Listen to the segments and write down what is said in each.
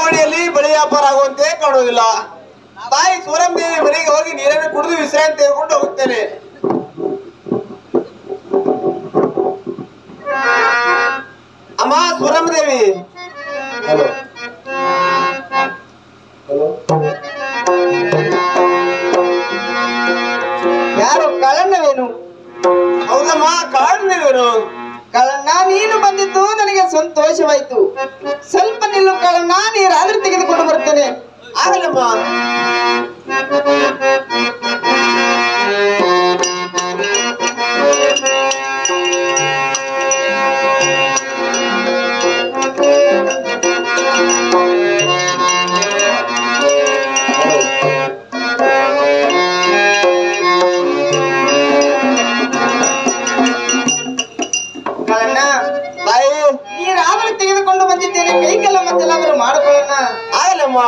ಓಣಿಯಲ್ಲಿ ಬಳಿ ವ್ಯಾಪಾರ ಆಗುವಂತೆ ಕಾಣುವುದಿಲ್ಲ. ತಾಯಿ ಸೂರಂ ದೇವಿ ಮನೆಗೆ ಹೋಗಿ ನೀರನ್ನು ಕುಡಿದು ವಿಶ್ರಾಂತಿ ತೆಗೆದುಕೊಂಡು ಹೋಗುತ್ತೇನೆ. ಅಮ್ಮ ಸೂರಂ ದೇವಿ. ಹಲೋ. ಹಲೋ. ಯಾರು ಕಳಣ್ಣವೇನು? ಹೌದಮ್ಮ ಕಾರಣವೇನು ಕಳಣ್ಣ ನೀನು ಬಂದಿದ್ದು ನನಗೆ ಸಂತೋಷವಾಯ್ತು. ಸ್ವಲ್ಪ ನಿಲ್ಲು ஆகலமா நீ ராவண ತೆಗೆದುಕೊಂಡು ಬಂದಿದ್ದೇನೆ ಕೈ ಕೆಲ ಮತ್ತೆ ಎಲ್ಲಾದ್ರೂ ಮಾಡ್ಕೊಳ್ಳೋಣ ಆಗಲ್ಲಮ್ಮ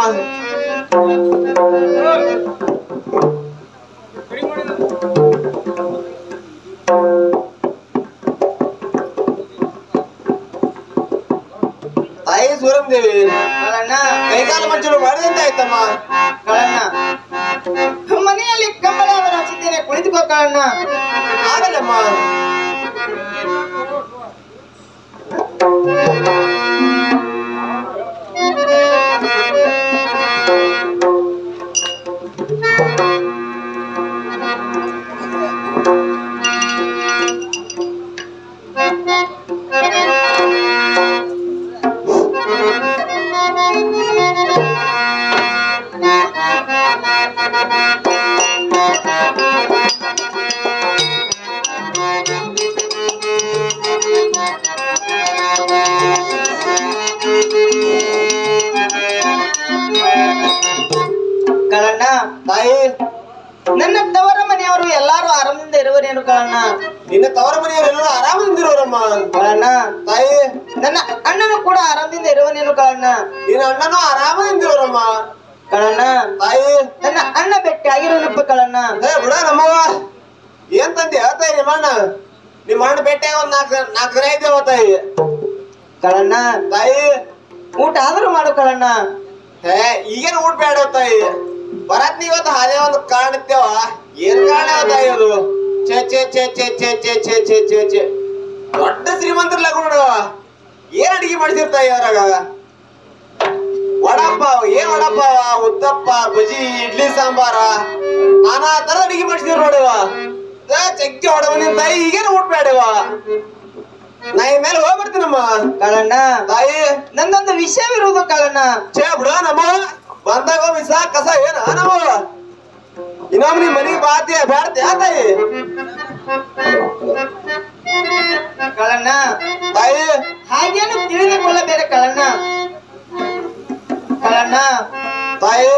ತಾಯಿ ಸೂರಂ ದೇವಿ ಕಳಣ್ಣ ಕೈಕಾಲು ಮಚ್ಚಲು ಮಾಡಿದಂತೆ ಆಯ್ತಮ್ಮ ಕಳಣ್ಣ ಮನೆಯಲ್ಲಿ ಕಂಬಳ ಅವರು ಹಚ್ಚಿದ್ದೇನೆ ಕುಳಿತುಕೋ ಕಳಣ್ಣ ಆಗಲಮ್ಮ ಕಳಣ್ಣ ತಾಯಿ ನನ್ನ ತವರ ಮನೆಯವರು ಎಲ್ಲಾರು ಆರಾಮದಿಂದ ಇರುವರೇನು ಕಳಣ್ಣ ನಿನ್ನ ತವರ ಮನೆಯವರು ಎಲ್ಲರೂ ಆರಾಮದಿಂದ ಇರುವರಮ್ಮ. ಕಳಣ್ಣ ತಾಯಿ. ನನ್ನ ಅಣ್ಣನು ಕೂಡ ಆರಾಮದಿಂದ ಇರುವನೇನು ಕಳಣ್ಣ ನಿನ್ನ ಅಣ್ಣನೂ ಆರಾಮದಿಂದಿರೋರಮ್ಮ ಕಳಣ್ಣ ತಾಯಿ. ನನ್ನ ಅಣ್ಣ ಬೆಟ್ಟಿ ಆಗಿರೋನಪ್ಪ ಕಳಣ್ಣ ಏ ಬಿಡ ನಮ್ಮವ್ವ ಏನ್ ತಂದೆ ಹೇಳ್ತಾಯಿ ನಿಮ್ಮ ಅಣ್ಣ? ನಿಮ್ಮ ಅಣ್ಣ ಬೆಟ್ಟೆ ಒಂದ್ ನಾಲ್ಕು ನಾಲ್ಕು ದಿನ ಇದ್ದೇವ ತಾಯಿ. ಕಳಣ್ಣ ತಾಯಿ. ಊಟ ಆದ್ರೂ ಮಾಡು ಕಳಣ್ಣ ಹೇ ಈಗೇನು ಊಟ ಬೇಡ ತಾಯಿ. ಬರತ್ ಇವತ್ತು ಹಳೆ ಒಂದು ಕಾಣುತ್ತೇವ ಏನ್ ಕಾಣ ಅದು ಛೆ ಚೇ ಛೇ ಛೇ ಛೆ ಛೇ ಛೇ ಛೇ ದೊಡ್ಡ ಶ್ರೀಮಂತರ ಲಗು ನೋಡುವ ಏನ್ ಅಡಿಗೆ ಮಾಡಿಸಿರ್ತಾ ಇವರಾಗ ವಡಪ್ಪ ಏನ್ ವಡಪ್ಪ ಉತ್ತಪ್ಪ ಬಜಿ ಇಡ್ಲಿ ಸಾಂಬಾರ. ನಾನಾ ತರ ಅಡಿಗೆ ಮಾಡಿಸಿದ್ರು ನೋಡುವ ಚಕ್ಕೆ ಹೊಡವ ನಿನ್ ತಾಯಿ ಈಗೇನು ಊಟ ಬೇಡವ ನಾ ಈ ಮೇಲೆ ಹೋಗ್ಬಿಡ್ತೀನಮ್ಮ. ಕಳಣ್ಣ ತಾಯಿ. ನಂದೊಂದು ವಿಷಯವಿರುವುದು ಕಳಣ್ಣ. ಛೇ ಬಿಡ ನಮ್ಮ ಬಂದಾಗ ಮಿಸ ಕಸ ಏನ ನಾವು ಇನ್ನೊಮ್ಮೆ ನಿಮ್ ಮನೆಗೆ ಬಾತಿ ಬ್ಯಾಡ್ತಿ ತಾಯಿ? ಕಳಣ್ಣ ತಾಯಿ. ಹಾಗೇನು ತಿಳಿದುಕೊಳ್ಳಬೇಡ ಕಳಣ್ಣ ಕಳಣ್ಣ ತಾಯಿ.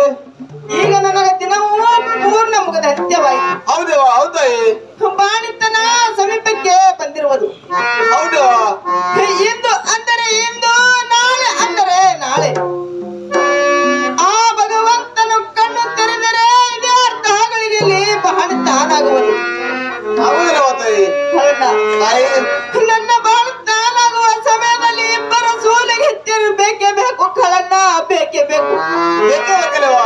ಈಗ ನನಗೆ ದಿನವೂ ತಾನಾಗುವುದು ಹೌದಿಲ್ಲವ ತಾಯಿ ಕಳಣ್ಣ ತಾಯಿ ನನ್ನ ಬಾಳ ತಾನಾಗುವ ಸಮಯದಲ್ಲಿ ಇಬ್ಬರ ಸೂಲಿಗೆ ತಿರು ಬೇಕೇ ಬೇಕು ಕಳಣ್ಣ ಬೇಕೇ ಬೇಕು. ಬೇಕೇ ಬೇಕಲ್ಲವ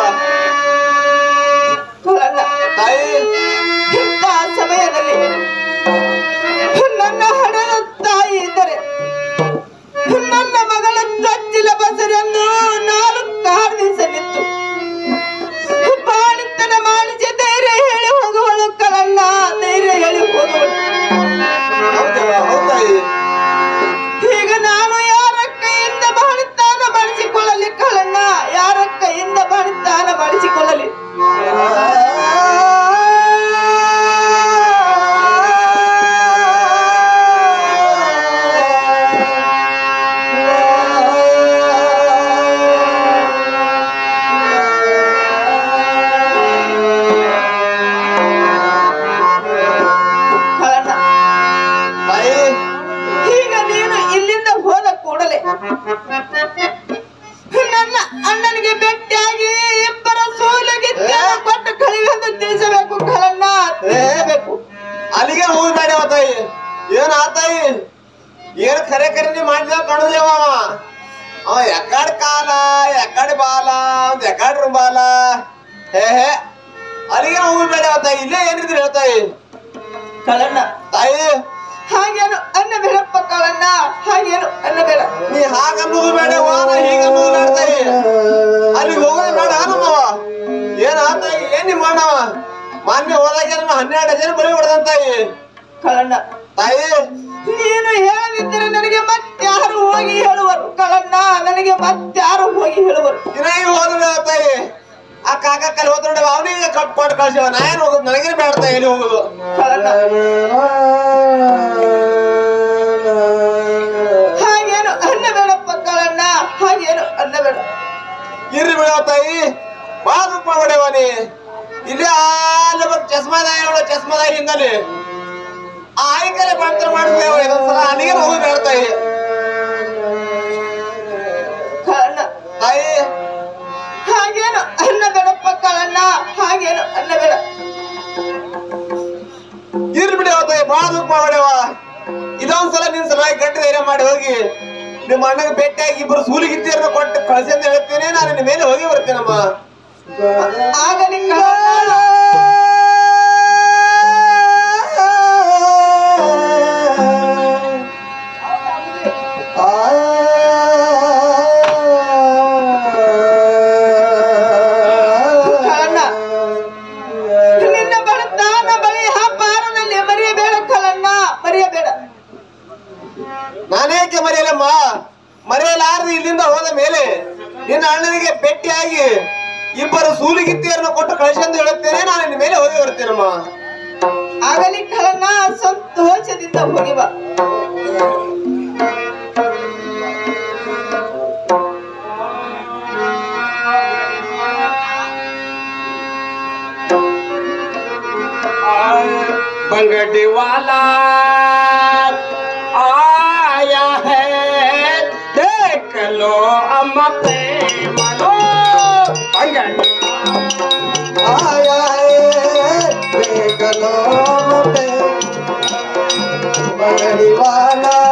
ಅಲ್ಲಿಗೆ ಹೋಗ್ಬೇಡವ ತಾಯಿ. ಏನ್ ಆ ತಾಯಿ? ಏನ್ ಖರೆ ಖರೀದಿ ನೀ ಮಾಡಿದ ಕಾಣುದಿಲ್ಲವ ಅವ. ಅವ ಎಕ್ಕಡ ಕಾಲ ಎಕಡ್ ಬಾಲ ಒಂದ್ ಎಕಡ್ ಬಾಲ ಹೇ ಹೇ. ಅಲ್ಲಿಗೆ ಹೋಗ್ಬೇಡ ತಾಯಿ. ಇಲ್ಲೇ ಏನಿದ್ರು ಹೇಳ್ತಾಯಿ ಕಳಣ್ಣ ತಾಯಿ. ಹಾಗೇನು ಅನ್ನಬೇಡಪ್ಪ ಕಳಣ್ಣ ಹಾಗೇನು ಅನ್ನಬೇಡ. ನೀ ಹಾಗ ಅನ್ನೋದು ಬೇಡ ವಾರ ಹೀಗ ಅನ್ನೋದು ಬೇಡ ತಾಯಿ. ಅಲ್ಲಿಗೆ ಹೋಗೋದು ಬೇಡ ನಮ್ಮವ ಏನ ತಾಯಿ? ಏನ್ ನಿಮ್ಮ ಮಾಡವ ಮಾನ್ಯ ಹೋದಾಗ ಹನ್ನೆರಡು ಜನ ಬರೀ ಹೊಡೆದಂತಾಯಿ? ಕಳಣ್ಣ ತಾಯಿ? ನೀನು ಹೇಳದಿದ್ದರೆ ನನಗೆ ಮತ್ತಾರು ಹೋಗಿ ಹೇಳುವರು. ಕಳಣ್ಣ ನನಗೆ ಮತ್ತಾರು ಹೋಗಿ ಹೇಳುವರು. ಇರೈ ಹೋದ್ರು ತಾಯಿ? ಆ ಕಾಕ ಕಲ್ಲಿ ಹೋದ್ರು ಅವನಿಗೆ ಕಟ್ಕೊಂಡು ಕೊಟ್ಟು ಕಳ್ಸಿವ ನಾ ಏನ್ ಹೋಗುದು? ನನಗೇನು ಬೇಡ ತಾಯಿ ಎಲ್ಲಿ ಹೋಗುದು? ಕಳಣ್ಣ ಹಿಂದಲ್ಲಿ ಆ ಆಯ್ಕಲೆ ಮಾಡ್ತಾರೆ ಮಾಡ್ತೇವೆ ಇದೊಂದ್ಸಲ ಅಲ್ಲಿಗೆ ಹೋಗಿ ಹೇಳ್ತಾ ಇದೆ ಹಾಗೇನು ತಾಯಿ. ಹಾಗೇನು? ಅನ್ನಬೇಡಪ್ಪ ಕಳಣ್ಣ ಹಾಗೇನು? ಅನ್ನಬೇಡ ಇರ್ಲಿ ಬಿಡವ ಅವತ್ತ ಬಹಳ ದುಃಖ ಮಾಡವ ಇದೊಂದ್ಸಲ ನಿನ್ ಸಲುವಾಗಿ ಗಟ್ಟಿ ಧೈರ್ಯ ಮಾಡಿ ಹೋಗಿ ನಿಮ್ಮ ಅಣ್ಣಗೆ ಭೇಟಿಯಾಗಿ ಇಬ್ಬರು ಸೂಲಿಗಿತ್ತೀರನ್ನ ಕೊಟ್ಟು ಕಳ್ಸಿ ಅಂತ ಹೇಳ್ತೇನೆ. ನಾನು ನಿನ್ನ ಮೇಲೆ ಹೋಗಿ ಬರ್ತೇನಮ್ಮ. ಆಗ ಕಳಣ್ಣ ನಾನೇಕೆ ಮರೆಯಲಮ್ಮ? ಮರೆಯಲಾರದೆ ಇಲ್ಲಿಂದ ಹೋದ ಮೇಲೆ ನಿನ್ನ ಅಣ್ಣನಿಗೆ ಭೇಟಿಯಾಗಿ ಇಬ್ಬರು ಸೂಲಿಗಿತ್ತಿಯರನ್ನು ಕೊಟ್ಟು ಕಳಿಸಂದು ಹೇಳುತ್ತೇನೆ. ನಾನು ನಿನ್ನ ಮೇಲೆ ಹೋಗಿ ಬರ್ತೇನಮ್ಮ ಆಗಲಿ ಕಲನ ಸಂತೋಷದಿಂದ ಹೋಗಿ ಬಂಗಡಿ ವಾಲಾ మగను అమ్మ ప్రేమను పంగను మగని వాళ్ళ